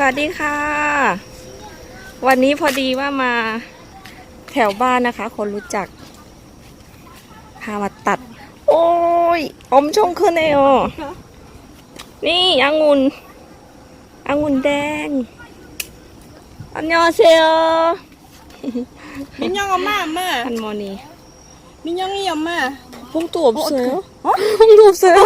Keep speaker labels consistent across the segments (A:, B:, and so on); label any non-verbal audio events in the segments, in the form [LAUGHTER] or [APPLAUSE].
A: สวัสดีค่ะ วันนี้พอดีว่ามาแถวบ้านนะคะ คนรู้จัก พามาตัด โอ้ย อมชงขึ้นเลยอ๋อนี่องุ่นองุ่นแดงอันยอเซลมินยอ
B: งอม่าม่า
A: อันมอนีมิน
B: ยองอีอ
A: ม่าพุงตัวเซลพุงตัวเซล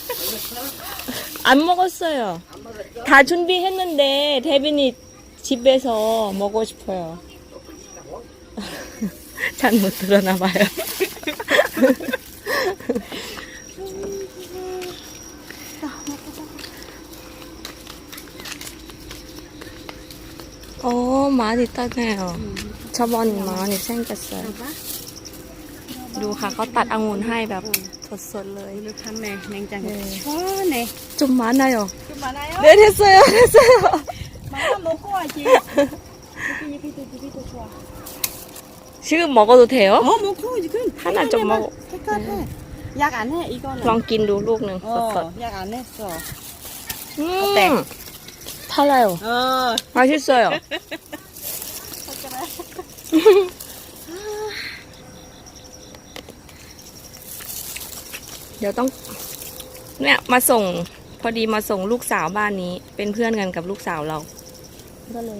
A: 안 먹었어요. 다 준비했는데 태빈이 집에서 먹고 싶어요. [LAUGHS] 잘 못 들어나 봐요. [LAUGHS] 어, 많이 따네요. 저번 많이 생겼어요. ดูค่ะเขาตัดองุ่นให้แบบ สดๆเลย
B: 이거 참네 냉장고
A: 네.
B: 시원해
A: 좀 많아요.
B: 좀 많아요?
A: 네, 됐어요, [LAUGHS] 됐어요.
B: 많아 먹고 와지 여기 여기도 여기도 좋아
A: 지금 먹어도 돼요?
B: 어 먹고 와지 그럼
A: 하나 좀 먹어.
B: 색깔해 약안 해 이거는
A: ลองกินดูลูกหนึ่งสด
B: 어약 안 했어
A: ๆอืม
B: 어때?
A: 달아요.
B: 어
A: 맛있어요. [LAUGHS] เดี๋ยวต้องเนี่ยมาส่งพอดีมาส่งลูกสาวบ้านนี้ เป็นเพื่อนกันกับลูกสาวเรา ก็เลย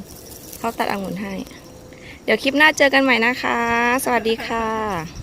A: เขาตัดองุ่นให้ เดี๋ยวคลิปหน้าเจอกันใหม่นะคะ สวัสดีค่ะ